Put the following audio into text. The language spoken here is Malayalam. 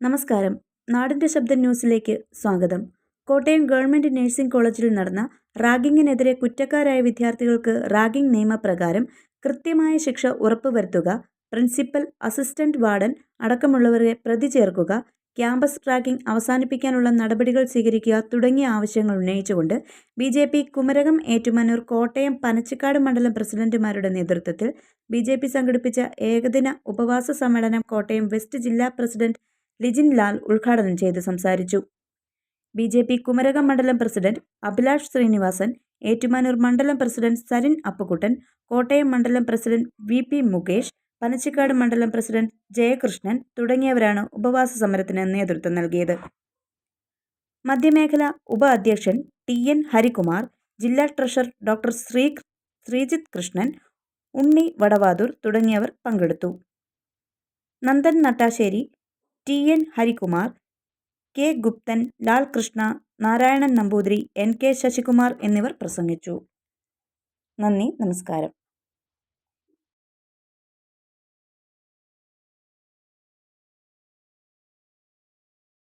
നമസ്കാരം. നാടിന്റെ ശബ്ദം ന്യൂസിലേക്ക് സ്വാഗതം. കോട്ടയം ഗവൺമെന്റ് നഴ്സിംഗ് കോളേജിൽ നടന്ന റാഗിങ്ങിനെതിരെ കുറ്റക്കാരായ വിദ്യാർത്ഥികൾക്ക് റാഗിംഗ് നിയമപ്രകാരം കൃത്യമായ ശിക്ഷ ഉറപ്പുവരുത്തുക പ്രിൻസിപ്പൽ അസിസ്റ്റന്റ് വാർഡൻ അടക്കമുള്ളവരെ പ്രതി ചേർക്കുക ക്യാമ്പസ് റാഗിംഗ് അവസാനിപ്പിക്കാനുള്ള നടപടികൾ സ്വീകരിക്കുക തുടങ്ങിയ ആവശ്യങ്ങൾ ഉന്നയിച്ചുകൊണ്ട് B J P Kumarakom Ettumanoor Kottayam Panachikkad മണ്ഡലം പ്രസിഡന്റുമാരുടെ നേതൃത്വത്തിൽ ബി ജെ പി സംഘടിപ്പിച്ച ഏകദിന ഉപവാസ സമ്മേളനം കോട്ടയം വെസ്റ്റ് ജില്ലാ പ്രസിഡന്റ് ലിജിൻ ലാൽ ഉദ്ഘാടനം ചെയ്ത് സംസാരിച്ചു. ബി ജെ പി കുമരകം മണ്ഡലം പ്രസിഡന്റ് അഭിലാഷ് ശ്രീനിവാസൻ ഏറ്റുമാനൂർ മണ്ഡലം പ്രസിഡന്റ് സരിൻ അപ്പുകുട്ടൻ കോട്ടയം മണ്ഡലം president V P Mukesh Panachikkad മണ്ഡലം പ്രസിഡന്റ് ജയകൃഷ്ണൻ തുടങ്ങിയവരാണ് ഉപവാസ സമരത്തിന് നേതൃത്വം നൽകിയത്. മധ്യമേഖല ഉപ അധ്യക്ഷൻ ടി എൻ ഹരികുമാർ ജില്ലാ ട്രഷറർ ഡോക്ടർ ശ്രീ ശ്രീജിത്ത് കൃഷ്ണൻ ഉണ്ണി വടവാതൂർ തുടങ്ങിയവർ പങ്കെടുത്തു. Nandan Nattassery T N Harikumar K. Gupthan Lalkrishna Narayanan Namboothiri N. K. Sasikumar എന്നിവർ പ്രസംഗിച്ചു. നന്ദി നമസ്കാരം.